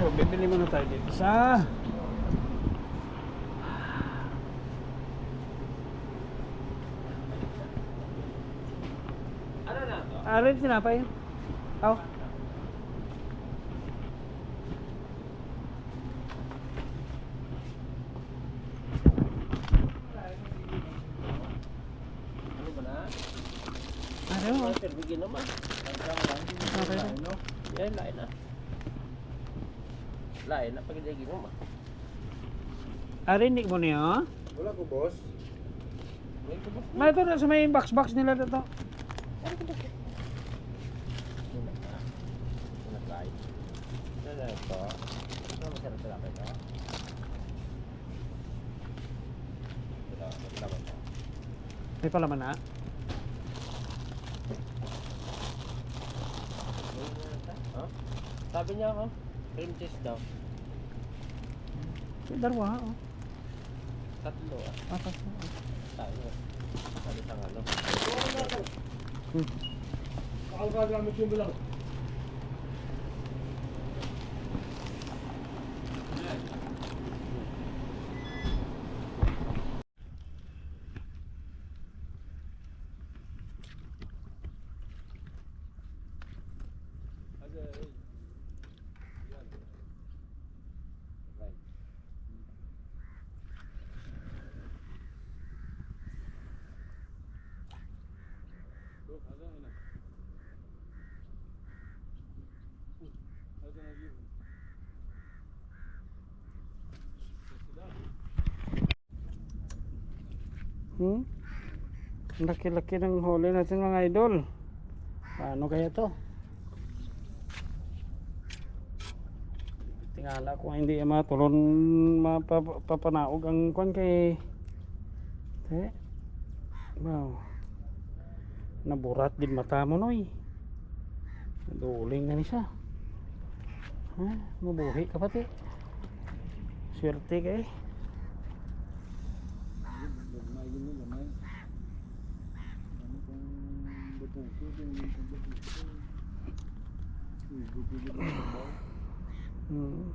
So, bibili muna tayo dito sa... Ano na to? Ah, rin sinapay. Aw. Ano ba na? Ano mo? Ano sir, bigyan naman. Okay. no? Yan, lain na. Lain na, ma. Arin, Ah, mo niya. Wala ko, boss. May ko ito na sa may box-box nila dito. Na. Unak lain. Ano ito? Ano masarap? Ito. May palaman na. Ha? Sabi niya ako, cream cheese daw. Darwa, oh. Tatlo ah. Apat. Tayo. Sabi sa ano. Hmm. Ako gagamit yung bilang. Hmm? Laki-laki ng huli natin mga idol. Paano kaya to? Tingala ko hindi matulon mapapanaog ang kwan kay eh wow naburat din mata mo noy. Naduling na ni siya. Ha? Mabuhi ka pati. Swerte kay Lamay yun yun, lamay. Ano kung bututo, yung yung bututo. Yung bututo yung sabaw. Hmm.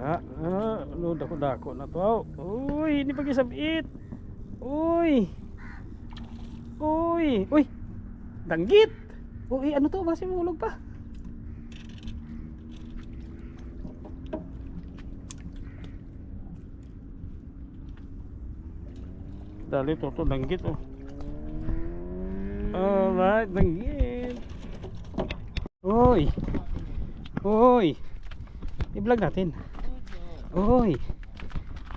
Ah, dako-dako na to. Uy, hindi pa kisabit. Uy. Uy, uy. Danggit. Uy, ano to? Basi mahulog pa. Dali to to danggit oh. Alright, danggit. Uy. Uy. I-vlog natin. Uy.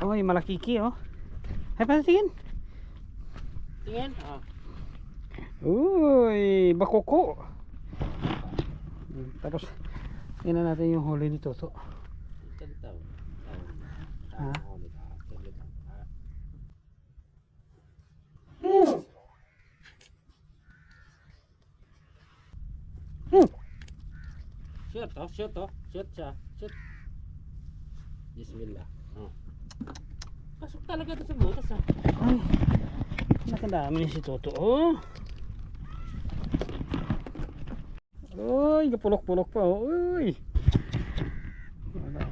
Uy, malakiki oh. Ay, patingin. Tingin? Ah. Uy, bakoko. Hmm, Tapos, tingnan natin yung huli ni Toto. Ha? Hmm. Shoot oh, shoot oh. Shoot siya. Shoot. Bismillah. Oh. Pasok talaga to sa butas ah. Ay, nakadami ni si Toto. Oh. Uy, kapulok-pulok pa. Oh. Uy. Wala.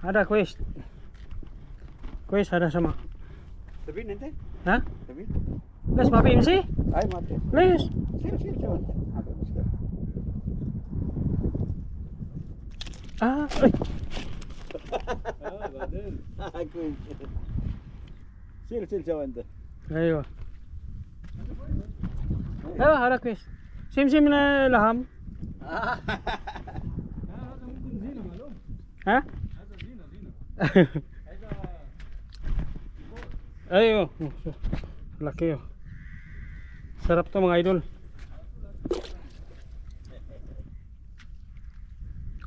Ada quest. Quest ada sama. Sabi, nante? Ha? Sabi? Les papi MC? Ay, mate. Les. Sir, sir, sir. Ah, ay. Ah. Ako. Sir, sir, sir, wanda. Ayo. Ayo, ada quest. Sim-sim na laham. Ha? Ayo. Laki oh. Sarap to mga idol.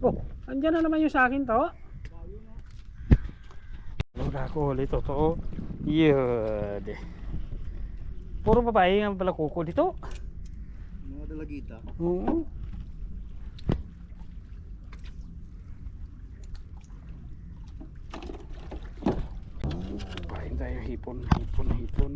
Oh, andyan na naman yung sa akin to. Wala ko ulit totoo. Yun. Puro babae ang pala kuko dito. Mga dalagita. Oo. Kain tayo hipon, hipon, hipon.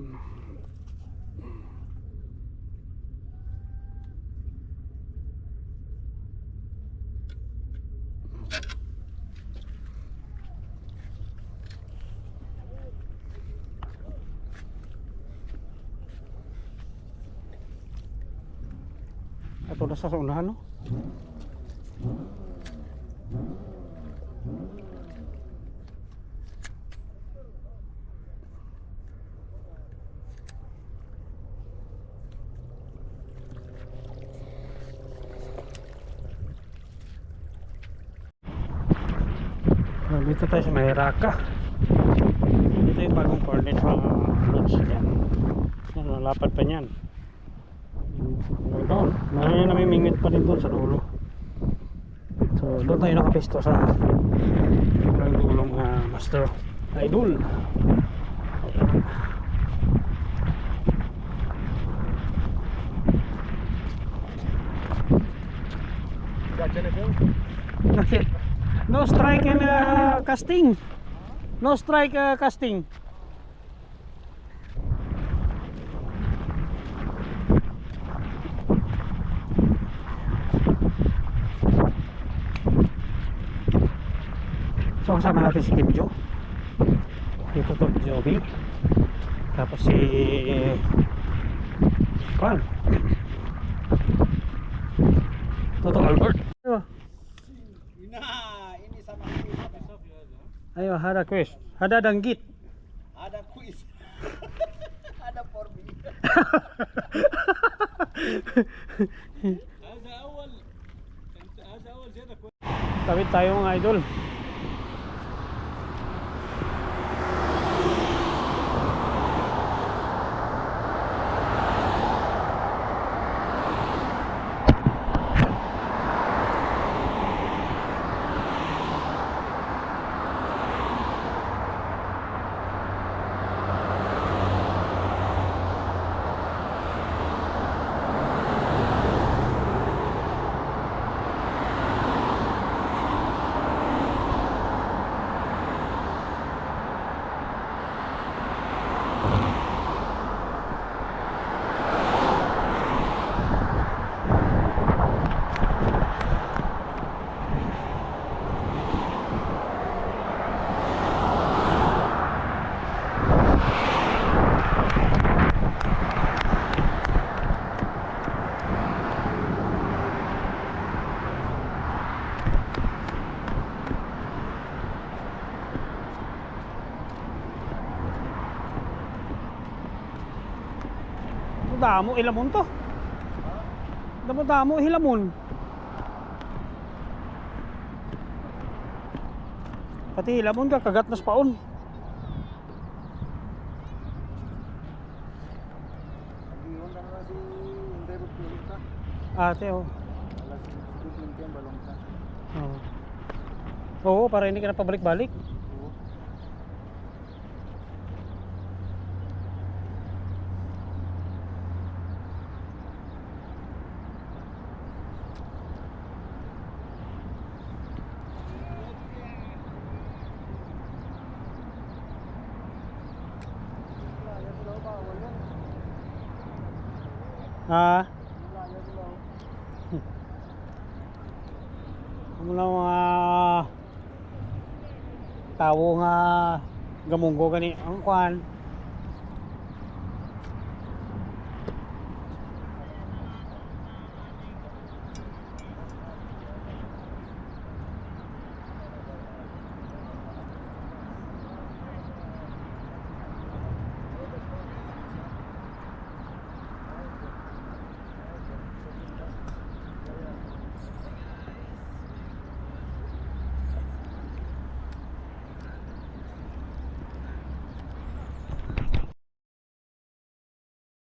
Ito na sa unahan, no? Dito tayo sa. Dito yung bagong pa niyan. Doon. May namimingit pa rin doon sa dulo. So, doon tayo nakapesto sa walang dulo mga master. Idol. Na. No strike and uh, casting. No strike uh, casting. So kasama natin si Kim Jo Dito to Joby Tapos si Kwan Toto Albert Ayo hada quiz Hada danggit Hada quiz Hada for me Hada awal Hada awal Tawid tayong idol Damo ilamon to. Damo damo hilamon. Pati hilamon ka kagat na sa paon. Ate oh. Oo. Oo, para hindi ka na pabalik-balik. Oo. Layan mo daw, bawal yan. Ha? Daw. Ano lang mga tawo nga gamunggo gani ang kwan